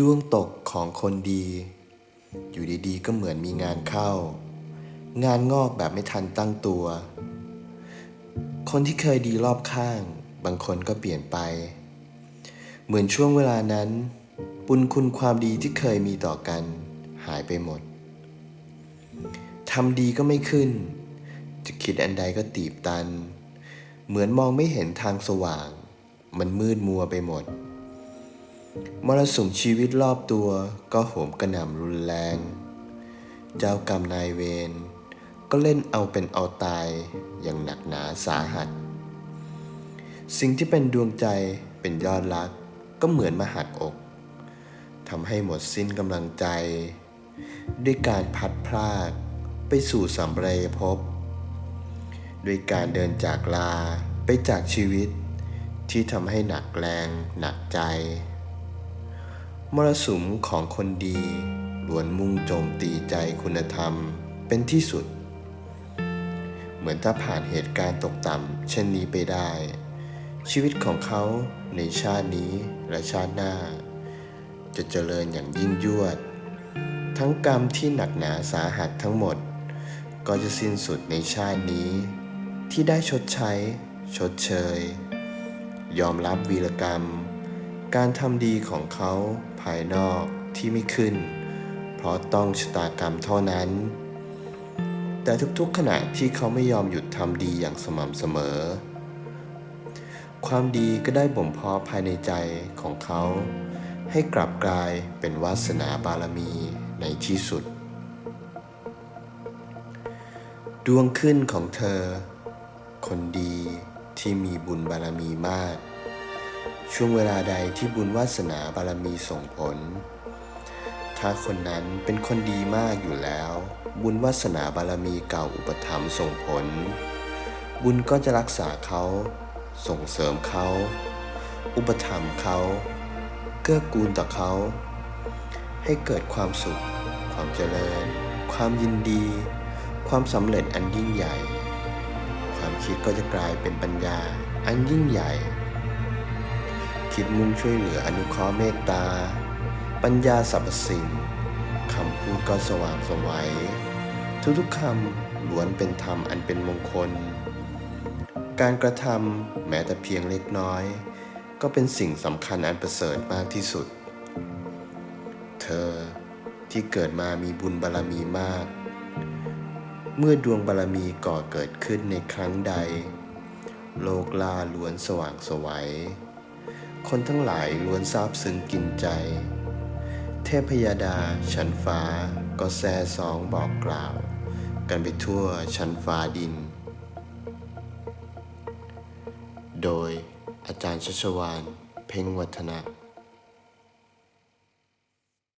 ดวงตกของคนดี อยู่ดีๆ ก็เหมือนมีงานเข้า งานงอกแบบไม่ทันตั้งตัว คนที่เคยดีรอบข้าง บางคนก็เปลี่ยนไป เหมือนช่วงเวลานั้น บุญคุณความดีที่เคยมีต่อกัน หายไปหมดทำดีก็ไม่ขึ้น จะคิดอันใดก็ตีบตัน เหมือนมองไม่เห็นทางสว่าง มันมืดมัวไปหมด มรสุมชีวิตรอบตัวก็โหมกระหน่ำรุนแรง เจ้ากรรมนายเวรก็เล่นเอาเป็นเอาตายอย่างหนักหนาสาหัส สิ่งที่เป็นดวงใจเป็นยอดรักก็เหมือนมาหักอกทำให้หมดสิ้นกำลังใจ ด้วยการพัดพลากไปสู่สัมเรยภพด้วยการเดินจากลาไปจากชีวิตที่ทำให้หนักแรงหนักใจ มรสุมของคนดีล้วนมุ่งโจมตีใจคุณธรรมเป็นที่สุด เหมือนถ้าผ่านเหตุการณ์ตกต่ำเช่นนี้ไปได้ ชีวิตของเขาในชาตินี้และชาติหน้า จะเจริญอย่างยิ่งยวด ทั้งกรรมที่หนักหนาสาหัสทั้งหมด ก็จะสิ้นสุดในชาตินี้ ที่ได้ชดใช้ ชดเชย ยอมรับวีรกรรม การทำดีของเขาภายนอกที่ไม่ขึ้น เพราะต้องชะตากรรมเท่านั้น แต่ทุกๆขณะที่เขาไม่ยอมหยุดทำดีอย่างสม่ำเสมอ ความดีก็ได้บ่มเพาะภายในใจของเขา ให้กลับกลายเป็นวาสนาบารมีในที่สุด ดวงขึ้นของเธอ คนดีที่มีบุญบารมีมาก ช่วงเวลาใดที่บุญวาสนาบารมีส่งผล ถ้าคนนั้นเป็นคนดีมากอยู่แล้ว บุญวาสนาบารมีเก่าอุปถัมภ์ส่งผล บุญก็จะรักษาเขาส่งเสริมเขา อุปถัมภ์เขาเกื้อกูลต่อเขา ให้เกิดความสุข ความเจริญ ความยินดี ความสำเร็จอันยิ่งใหญ่ ความคิดก็จะกลายเป็นปัญญาอันยิ่งใหญ่ คิดมุ่งช่วยเหลืออนุเคราะห์เมตตา ปัญญาสรรพสิ่งคำพูดก็สว่างสวัย ทุกๆคำล้วนเป็นธรรมอันเป็นมงคล การกระทำแม้แต่เพียงเล็กน้อย ก็เป็นสิ่งสำคัญอันประเสริฐมากที่สุด เธอที่เกิดมามีบุญบารรมีมาก เมื่อดวงบารรมีก่อเกิดขึ้นในครั้งใด โลกลาล้วนสว่างสวัย คนทั้งหลายล้วนซาบซึ้งกินใจ เทพยดาชั้นฟ้าก็แซ่สองบอกกล่าว กันไปทั่วชั้นฟ้าดิน โดยอาจารย์ชัชวาน เพ่งวัฒนะ